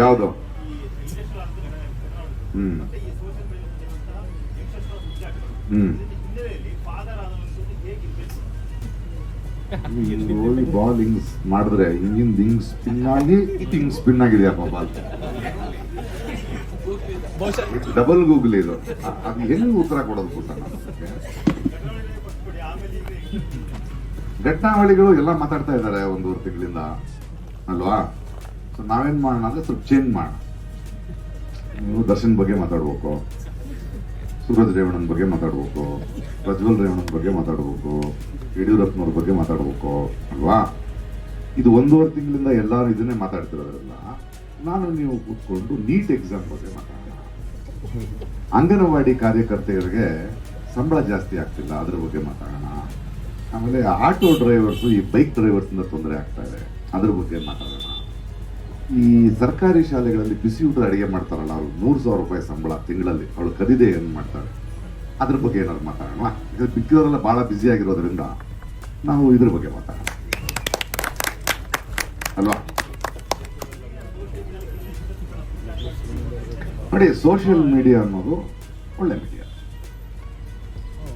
ಯಾವುದು? ಬಾಲ್ ಹಿಂಗ್ ಮಾಡಿದ್ರೆ ಹಿಂಗಿಂದ ಹಿಂಗ್ ಸ್ಪಿನ್ ಆಗಿ ಹಿಂಗ್ ಸ್ಪಿನ್ ಆಗಿದೆಯಪ್ಪ ಬಾಲ್ ಡಬಲ್ ಗೂಗಲ್ ಇದು. ಅದು ಹೆಂಗ್ ಉತ್ತರ ಕೊಡೋದು ಪುಟ್ಟ? ಘಟನಾವಳಿಗಳು ಎಲ್ಲ ಮಾತಾಡ್ತಾ ಇದ್ದಾರೆ ಒಂದೂವರೆ ತಿಂಗಳಿಂದ. ಅಲ್ವಾ? ಸೊ ನಾವೇನು ಮಾಡೋಣ ಅಂದರೆ ಸ್ವಲ್ಪ ಚೇಂಜ್ ಮಾಡೋಣ. ನೀವು ದರ್ಶನ್ ಬಗ್ಗೆ ಮಾತಾಡ್ಬೇಕು. ಸೂರಜ್ ರೇವಣ್ಣನ ಬಗ್ಗೆ ಮಾತಾಡ್ಬೇಕು. ಪ್ರಜ್ವಲ್ ರೇವಣ್ಣನ ಬಗ್ಗೆ ಮಾತಾಡ್ಬೇಕು. ಯಡಿಯೂರಪ್ಪನವ್ರ ಬಗ್ಗೆ ಮಾತಾಡ್ಬೇಕು, ಅಲ್ವಾ? ಇದು ಒಂದೂವರೆ ತಿಂಗಳಿಂದ ಎಲ್ಲರೂ ಇದನ್ನೇ ಮಾತಾಡ್ತಿರೋದ್ರಲ್ಲ ನಾನು ನೀವು ಕೂತ್ಕೊಂಡು ನೀಟ್ ಎಕ್ಸಾಮ್ ಬಗ್ಗೆ ಮಾತಾಡೋಣ. ಅಂಗನವಾಡಿ ಕಾರ್ಯಕರ್ತೆಯರಿಗೆ ಸಂಬಳ ಜಾಸ್ತಿ ಆಗ್ತಿಲ್ಲ, ಅದ್ರ ಬಗ್ಗೆ ಮಾತಾಡೋಣ. ಆಮೇಲೆ ಆಟೋ ಡ್ರೈವರ್ಸ್ ಈ ಬೈಕ್ ಡ್ರೈವರ್ಸಿಂದ ತೊಂದರೆ ಆಗ್ತಾ ಇದೆ, ಅದ್ರ ಬಗ್ಗೆ ಮಾತಾಡೋಣ. ಈ ಸರ್ಕಾರಿ ಶಾಲೆಗಳಲ್ಲಿ ಬಿಸಿ ಊಟ ಅಡಿಗೆ ಮಾಡ್ತಾರಲ್ಲ, ಅವ್ರು ಮೂರು ಸಾವಿರ ರೂಪಾಯಿ ಸಂಬಳ ತಿಂಗಳಲ್ಲಿ ಅವಳು ಕದಿದೆ ಏನು ಮಾಡ್ತಾಳೆ? ಅದ್ರ ಬಗ್ಗೆ ಏನಾದ್ರು ಮಾತಾಡೋಣ? ಯಾಕಂದ್ರೆ ಮಿಕ್ಕಿದವರೆಲ್ಲ ಬಹಳ ಬ್ಯುಸಿ ಆಗಿರೋದ್ರಿಂದ ನಾವು ಇದ್ರ ಬಗ್ಗೆ ಮಾತಾಡೋಣ. ಅಲ್ವಾ? ನೋಡಿ ಸೋಷಿಯಲ್ ಮೀಡಿಯಾ ಅನ್ನೋದು ಒಳ್ಳೆ ಮೀಡಿಯಾ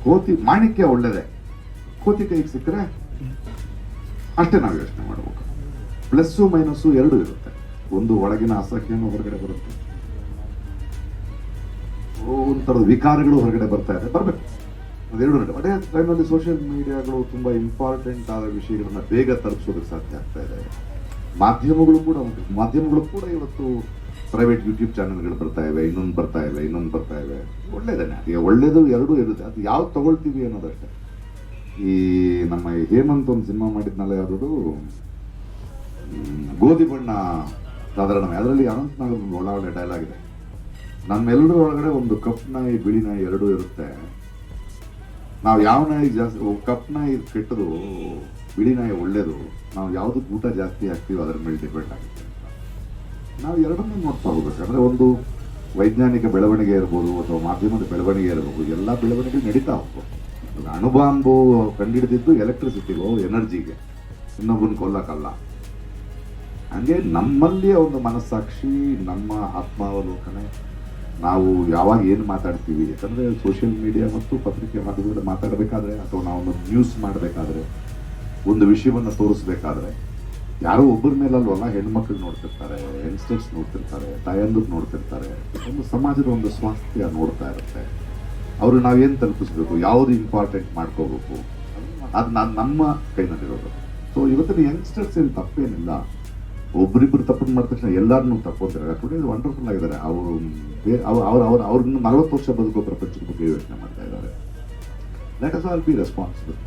ಕೋತಿ ಮಾಣಿಕ್ಯ ಒಳ್ಳೇದೆ. ಕೋತಿ ಕೈಗೆ ಸಿಕ್ಕರೆ ಅಷ್ಟೇ ನಾವು ಯೋಚನೆ ಮಾಡಬೇಕು. ಪ್ಲಸ್ಸು ಮೈನಸ್ಸು ಎರಡೂ ಇರುತ್ತೆ. ಒಂದು ಒಳಗಿನ ಅಸಹ್ಯನೂ ಹೊರಗಡೆ ಬರುತ್ತೆ. ಒಂಥರದ ವಿಕಾರಗಳು ಹೊರಗಡೆ ಬರ್ತಾ ಇದೆ. ಬರಬೇಕು. ಅದೆರಡು ಗಂಟೆ ಅದೇ ಟೈಮಲ್ಲಿ ಸೋಷಿಯಲ್ ಮೀಡಿಯಾಗಳು ತುಂಬಾ ಇಂಪಾರ್ಟೆಂಟ್ ಆದ ವಿಷಯಗಳನ್ನ ಬೇಗ ತಲುಪಿಸೋದಕ್ಕೆ ಸಾಧ್ಯ ಆಗ್ತಾ ಇದೆ. ಮಾಧ್ಯಮಗಳು ಕೂಡ ಮಾಧ್ಯಮಗಳು ಕೂಡ ಇವತ್ತು ಪ್ರೈವೇಟ್ ಯೂಟ್ಯೂಬ್ ಚಾನೆಲ್ಗಳು ಬರ್ತಾ ಇವೆ. ಇನ್ನೊಂದು ಬರ್ತಾ ಇವೆ. ಇನ್ನೊಂದು ಬರ್ತಾ ಇವೆ. ಒಳ್ಳೇದೇನೆ. ಅದೇ ಒಳ್ಳೇದು, ಎರಡೂ ಇರುತ್ತೆ. ಅದು ಯಾವ್ದು ತಗೊಳ್ತೀವಿ ಅನ್ನೋದಷ್ಟೇ. ಈ ನಮ್ಮ ಹೇಮಂತ್ ಒಂದು ಸಿನಿಮಾ ಮಾಡಿದ್ನಲ್ಲ ಯಾವ್ದು ಗೋಧಿ ಬಣ್ಣ ಸಾಧಾರಣ ಅದರಲ್ಲಿ ಅನಂತನಾಗ್ ಒಳ್ಳೆ ಡೈಲಾಗ್ ಇದೆ ನಮ್ಮೆಲ್ಲರೂ ಒಳಗಡೆ ಒಂದು ಕಪ್ ನಾಯಿ, ಬಿಳಿ ನಾಯಿ ಎರಡೂ ಇರುತ್ತೆ. ನಾವು ಯಾವ ನಾಯಿ ಜಾಸ್ತಿ ಕಪ್ ನಾಯಿ ಕೆಟ್ಟದು, ಬಿಳಿ ನಾಯಿ ಒಳ್ಳೇದು, ನಾವು ಯಾವುದಕ್ಕೆ ಊಟ ಜಾಸ್ತಿ ಹಾಕ್ತೀವಿ ಅದ್ರ ಮೇಲೆ ಡಿಪೆಂಡ್ ಆಗುತ್ತೆ ನಾವು ಎರಡನ್ನೂ ನೋಡ್ತಾ ಹೋಗ್ಬೇಕು. ಅಂದ್ರೆ ಒಂದು ವೈಜ್ಞಾನಿಕ ಬೆಳವಣಿಗೆ ಇರ್ಬೋದು, ಅಥವಾ ಮಾಧ್ಯಮದ ಬೆಳವಣಿಗೆ ಇರ್ಬೋದು, ಎಲ್ಲ ಬೆಳವಣಿಗೆ ನಡೀತಾ ಹೋಗ್ಬೋದು ಅಣುಬಾಂಬು ಕಂಡಿಡಿದಿದ್ದು ಎಲೆಕ್ಟ್ರಿಸಿಟಿಗೋ ಎನರ್ಜಿಗೆ ಇನ್ನೊಬ್ಬನ ಕೊಲ್ಲಕ್ಕಲ್ಲ. ಹಂಗೆ ನಮ್ಮಲ್ಲಿಯ ಒಂದು ಮನಸ್ಸಾಕ್ಷಿ, ನಮ್ಮ ಆತ್ಮಾವಲೋಕನೆ. ನಾವು ಯಾವಾಗ ಏನು ಮಾತಾಡ್ತೀವಿ, ಯಾಕಂದರೆ ಸೋಷಿಯಲ್ ಮೀಡಿಯಾ ಮತ್ತು ಪತ್ರಿಕೆ ಮಾಧ್ಯಮದಲ್ಲಿ ಮಾತಾಡಬೇಕಾದ್ರೆ ಅಥವಾ ನಾವು ಒಂದು ನ್ಯೂಸ್ ಮಾಡಬೇಕಾದ್ರೆ, ಒಂದು ವಿಷಯವನ್ನು ತೋರಿಸ್ಬೇಕಾದ್ರೆ, ಯಾರೋ ಒಬ್ಬರ ಮೇಲಲ್ವಲ್ಲ, ಹೆಣ್ಮಕ್ಳು ನೋಡ್ತಿರ್ತಾರೆ ಯಂಗ್ಸ್ಟರ್ಸ್ ನೋಡ್ತಿರ್ತಾರೆ, ತಾಯಂದ್ರು ನೋಡ್ತಿರ್ತಾರೆ, ಒಂದು ಸಮಾಜದ ಒಂದು ಸ್ವಾಸ್ಥ್ಯ ನೋಡ್ತಾ ಇರುತ್ತೆ. ಅವರು ನಾವೇನು ತಲುಪಿಸ್ಬೇಕು, ಯಾವುದು ಇಂಪಾರ್ಟೆಂಟ್ ಮಾಡ್ಕೋಬೇಕು? ಅದು ನಾನು ನಮ್ಮ ಕೈನಲ್ಲಿರೋದು. ಸೊ ಇವತ್ತಿನ ಯಂಗ್ಸ್ಟರ್ಸ್ ಏನು ತಪ್ಪೇನಿಲ್ಲ. ಒಬ್ರಿಬ್ರು ತಪ್ಪು ಮಾಡಿದ ತಕ್ಷಣ ಎಲ್ಲರನ್ನೂ ತಪ್ಪೋತಾರೆ ಟುಡೇ ವಂಡರ್ಫುಲ್ ಆಗಿದ್ದಾರೆ. ಅವರು ಅವ್ರ, ಅವ್ರು ಅವ್ರು ಅವ್ರನ್ನ ನಲವತ್ತು ವರ್ಷ ಬದುಕೋ ಪ್ರಪಂಚದ ಬಗ್ಗೆ ಯೋಚನೆ ಮಾಡ್ತಾ ಇದ್ದಾರೆ. Let us all be responsible